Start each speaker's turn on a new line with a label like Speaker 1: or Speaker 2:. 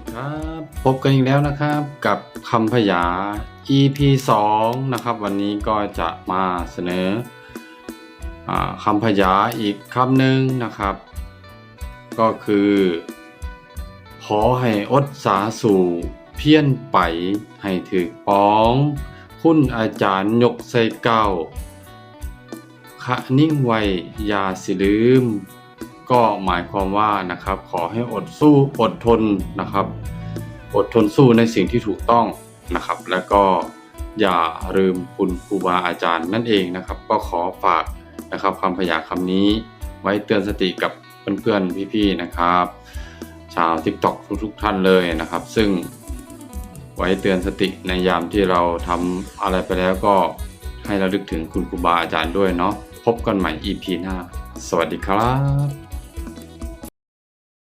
Speaker 1: ดีครับพบกันอีกแล้วนะครับกับคำพยา EP 2 นะครับ วันนี้ก็จะมาเสนออคำพยาอีกคำหนึ่งนะครับ ก็คือ ขอให้อดสาสู่เพี้ยนไปให้ถือป้อง คุณอาจารย์ยกใส่เก้าคะนิ่งไวอยาสิลืม ก็หมายความว่านะครับขอให้อดสู้อดทนนะครับ อดทนสู้ในสิ่งที่ถูกต้องนะครับ แล้วก็อย่าลืมคุณครูบาอาจารย์นั่นเองนะครับ ก็ขอฝากนะครับคำพยาคำนี้ ไว้เตือนสติกับเพื่อนๆพี่ๆนะครับ ชาว TikTok ทุกๆท่านเลยนะครับ ซึ่งไว้เตือนสติในยามที่เราทำอะไรไปแล้วก็ให้ระลึกถึงคุณครูบาอาจารย์ด้วยเนาะพบกันใหม่ EP หน้า สวัสดีครับ